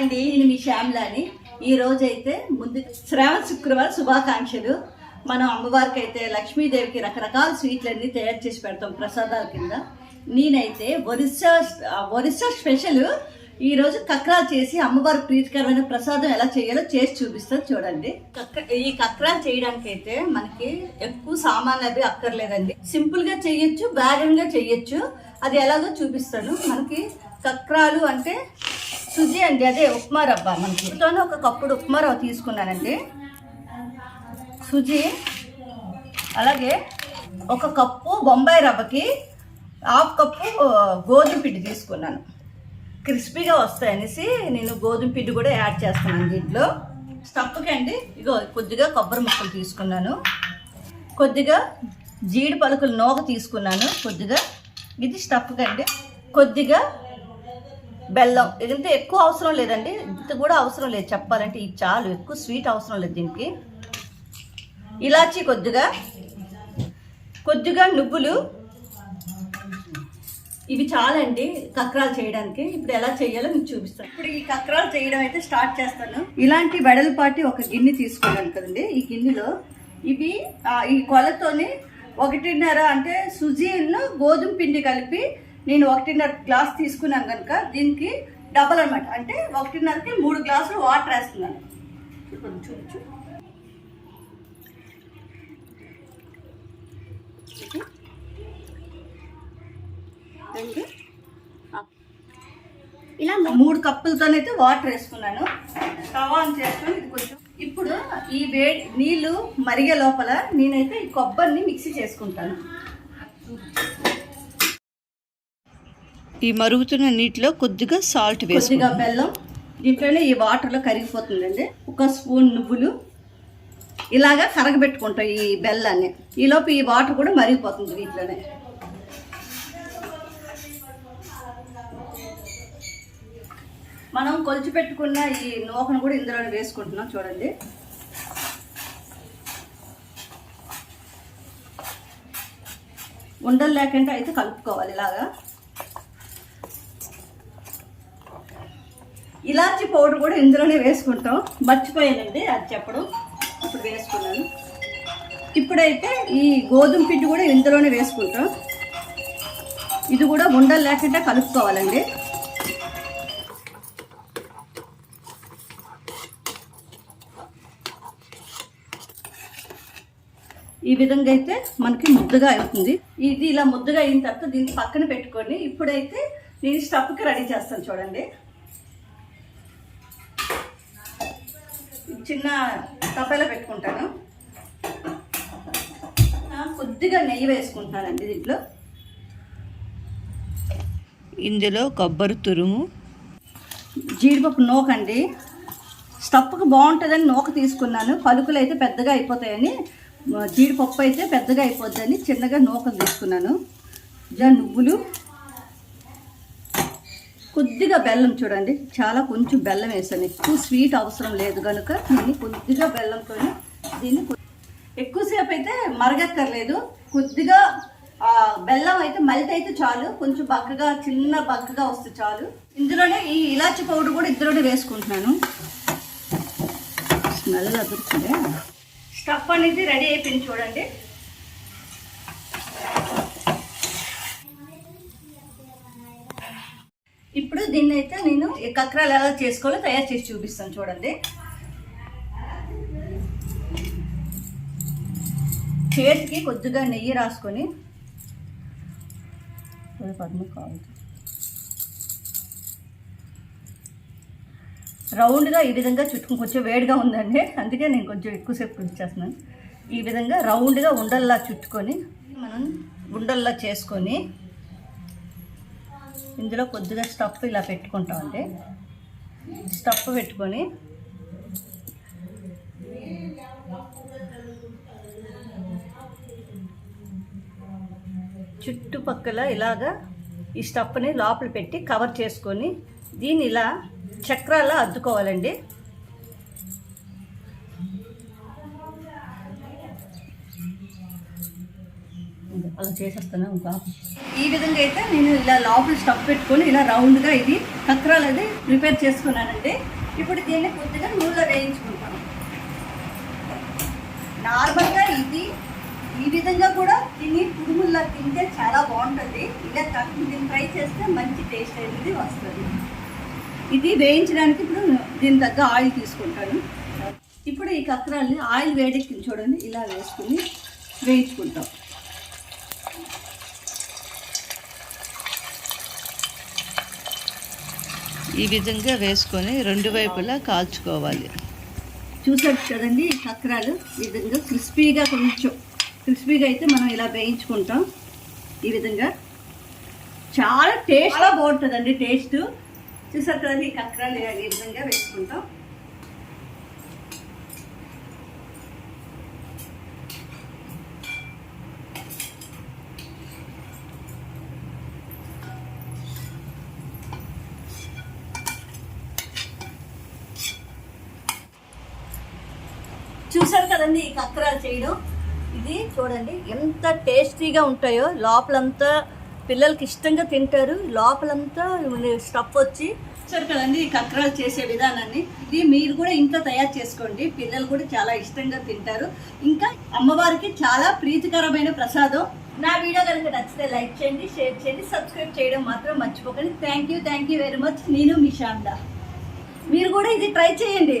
అండి నేను మీ శ్యామ్లాని. ఈ రోజు అయితే ముందు శ్రావణ శుక్రవారం శుభాకాంక్షలు. మనం అమ్మవారికి అయితే లక్ష్మీదేవికి రకరకాల స్వీట్లన్నీ తయారు చేసి పెడతాం ప్రసాదాల కింద. నేనైతే ఒరిస్సా ఒరిస్సా స్పెషల్. ఈ రోజు కక్రాలు చేసి అమ్మవారి ప్రీతికరమైన ప్రసాదం ఎలా చేయాలో చేసి చూపిస్తాను చూడండి. ఈ కక్రాలు చేయడానికైతే మనకి ఎక్కువ సామాన్లు అది అక్కర్లేదండి. సింపుల్గా చేయొచ్చు వేగంగా చేయొచ్చు. అది ఎలాగో చూపిస్తాను. మనకి కక్రాలు అంటే సుజీ అండి అదే ఉప్మా రవ్వ మనకి. ఇంట్లోనే ఒక కప్పుడు ఉప్మా రవ్వ తీసుకున్నానండి. సుజీ అలాగే ఒక కప్పు బొంబాయి రవ్వకి హాఫ్ కప్పు గోధుమ పిండి తీసుకున్నాను. క్రిస్పీగా వస్తాయనేసి నేను గోధుమ పిండి కూడా యాడ్ చేస్తున్నాను దీంట్లో. స్టఫ్కి అండి ఇగో కొద్దిగా కొబ్బరి ముక్కలు తీసుకున్నాను. కొద్దిగా జీడి పలుకులు నూక తీసుకున్నాను కొద్దిగా. ఇది స్టఫ్కి అండి. కొద్దిగా బెల్లం ఇదంతా ఎక్కువ అవసరం లేదండి. ఇంత కూడా అవసరం లేదు చెప్పాలంటే. ఇది చాలు ఎక్కువ స్వీట్ అవసరం లేదు దీనికి. ఇలాచీ కొద్దిగా కొద్దిగా నువ్వులు. ఇవి చాలండి కక్రాలు చేయడానికి. ఇప్పుడు ఎలా చేయాలో మీకు చూపిస్తాను. ఇప్పుడు ఈ కక్రాలు చేయడం అయితే స్టార్ట్ చేస్తాను. ఇలాంటి వెడల్పాటి ఒక గిన్నె తీసుకున్నాను కదండి. ఈ గిన్నెలో ఇవి ఈ కొలతోని ఒకటిన్నర అంటే సుజీను గోధుమ పిండి కలిపి నేను ఒకటిన్నర గ్లాస్ తీసుకున్నాను కనుక దీనికి డబల్ అన్నమాట. అంటే ఒకటిన్నరకి మూడు గ్లాసులు వాటర్ వేస్తున్నాను. ఇలా మూడు కప్పులతోనైతే వాటర్ వేసుకున్నాను. స్టవ్ ఆన్ చేసుకొని ఇది కొంచెం ఇప్పుడు ఈ వేడి నీళ్ళు మరిగే లోపల నేనైతే ఈ కొబ్బరిని మిక్సీ చేసుకుంటాను. ఈ మరుగుతున్న నీటిలో కొద్దిగా సాల్ట్ కొద్దిగా బెల్లం. దీంట్లోనే ఈ వాటర్లో కరిగిపోతుందండి. ఒక స్పూన్ నువ్వులు. ఇలాగా కరగబెట్టుకుంటాం ఈ బెల్లాన్ని. ఈలోపు ఈ వాటర్ కూడా మరిగిపోతుంది వీటిలోనే మనం కొలిచి పెట్టుకున్న ఈ నూకను కూడా ఇందులో వేసుకుంటున్నాం చూడండి. ఉండలు లేకుండా అయితే కలుపుకోవాలి ఇలాగా. ఇలాచి పౌడర్ కూడా ఇందులోనే వేసుకుంటాం. మర్చిపోయానండి అది చెప్పడం. ఇప్పుడు వేసుకున్నాను. ఇప్పుడైతే ఈ గోధుమ పిండి కూడా ఇందులోనే వేసుకుంటాం. ఇది కూడా ఉండలు లేకుండా కలుపుకోవాలండి. ఈ విధంగా అయితే మనకి ముద్దగా అవుతుంది. ఇది ఇలా ముద్దగా అయిన తర్వాత దీన్ని పక్కన పెట్టుకొని ఇప్పుడైతే నేను స్టఫ్కి రెడీ చేస్తాను చూడండి. చిన్న తప్పేలా పెట్టుకుంటాను. కొద్దిగా నెయ్యి వేసుకుంటున్నానండి దీంట్లో. ఇందులో కొబ్బరి తురుము జీడిపప్పు నూకండి. స్టఫ్కి బాగుంటుందని నూక తీసుకున్నాను. పలుకులు అయితే పెద్దగా అయిపోతాయని జీడిపప్పు అయితే పెద్దగా అయిపోద్దని చిన్నగా నూకలు తీసుకున్నాను. జా నువ్వులు కొద్దిగా బెల్లం చూడండి. చాలా కొంచెం బెల్లం వేసాను. ఎక్కువ స్వీట్ అవసరం లేదు కనుక దీన్ని కొద్దిగా బెల్లంతో దీన్ని ఎక్కువసేపు అయితే మరగక్కర్లేదు. కొద్దిగా బెల్లం అయితే మల్ట్ అయితే చాలు. కొంచెం బక్కగా చిన్న బక్కగా వస్తే చాలు. ఇందులోనే ఈ ఇలాచి పౌడర్ కూడా ఇందులోనే వేసుకుంటున్నాను. స్మెల్ అదురుతుంది. స్టఫ్ అనేది రెడీ అయిపోయింది చూడండి ఇప్పుడు దీన్ని అయితే నేను కక్రాలు ఎలా చేసుకోవాలో తయారు చేసి చూపిస్తాను చూడండి. చేతికి కొద్దిగా నెయ్యి రాసుకొని రౌండ్గా ఈ విధంగా చుట్టుకుని కొంచెం వేడిగా ఉందండి. అందుకే నేను కొంచెం ఎక్కువసేపు ఉంచేస్తున్నాను ఈ విధంగా రౌండ్గా ఉండల్లా చుట్టుకొని మనం ఉండల్లా చేసుకొని ఇందులో కొద్దిగా స్టఫ్ ఇలా పెట్టుకుంటామండి స్టఫ్ పెట్టుకొని చుట్టుపక్కల ఇలాగా ఈ స్టఫ్ని లోపల పెట్టి కవర్ చేసుకొని దీన్ని ఇలా చక్రాల అద్దుకోవాలండి. అలా చేసేస్తాను ఇంకా ఈ విధంగా అయితే నేను ఇలా లోపల స్టఫ్ పెట్టుకొని ఇలా రౌండ్గా ఇది కక్రాలు అది ప్రిపేర్ చేసుకున్నానండి. ఇప్పుడు దీన్ని కొద్దిగా నూనెలో వేయించుకుంటాను. నార్మల్గా ఇది ఈ విధంగా కూడా దీన్ని పురుగుల్లా తింటే చాలా బాగుంటుంది. ఇలా దీన్ని ఫ్రై చేస్తే మంచి టేస్ట్ అనేది వస్తుంది. ఇది వేయించడానికి ఇప్పుడు దీని తగ్గ ఆయిల్ తీసుకుంటాను. ఇప్పుడు ఈ కక్రాల్ని ఆయిల్ వేడెక్కింది చూడండి ఇలా వేసుకుని వేయించుకుంటాం. ఈ విధంగా వేసుకొని రెండు వైపులా కాల్చుకోవాలి. చూసారు కదండి చక్రాలు కక్రాలు ఈ విధంగా క్రిస్పీగా కొంచెం క్రిస్పీగా అయితే మనం ఇలా వేయించుకుంటాం. ఈ విధంగా చాలా టేస్ట్గా బాగుంటుందండి టేస్ట్. చూసారు కదండి ఈ కక్రాలు ఈ విధంగా వేసుకుంటాం చూసారు కదండి ఈ కక్కరాలు చేయడం? ఇది చూడండి ఎంత టేస్టీగా ఉంటాయో. లోపలంతా పిల్లలకి ఇష్టంగా తింటారు. లోపలంతా స్టఫ్ వచ్చి చూసారు కదండి ఈ కక్కరాలు చేసే విధానాన్ని. ఇది మీరు కూడా ఇంట్లో తయారు చేసుకోండి. పిల్లలు కూడా చాలా ఇష్టంగా తింటారు. ఇంకా అమ్మవారికి చాలా ప్రీతికరమైన ప్రసాదం. నా వీడియో కనుక నచ్చితే లైక్ చేయండి షేర్ చేయండి సబ్స్క్రైబ్ చేయడం మాత్రం మర్చిపోకండి. Thank you thank you very much. నేను మీ మీరు కూడా ఇది ట్రై చేయండి.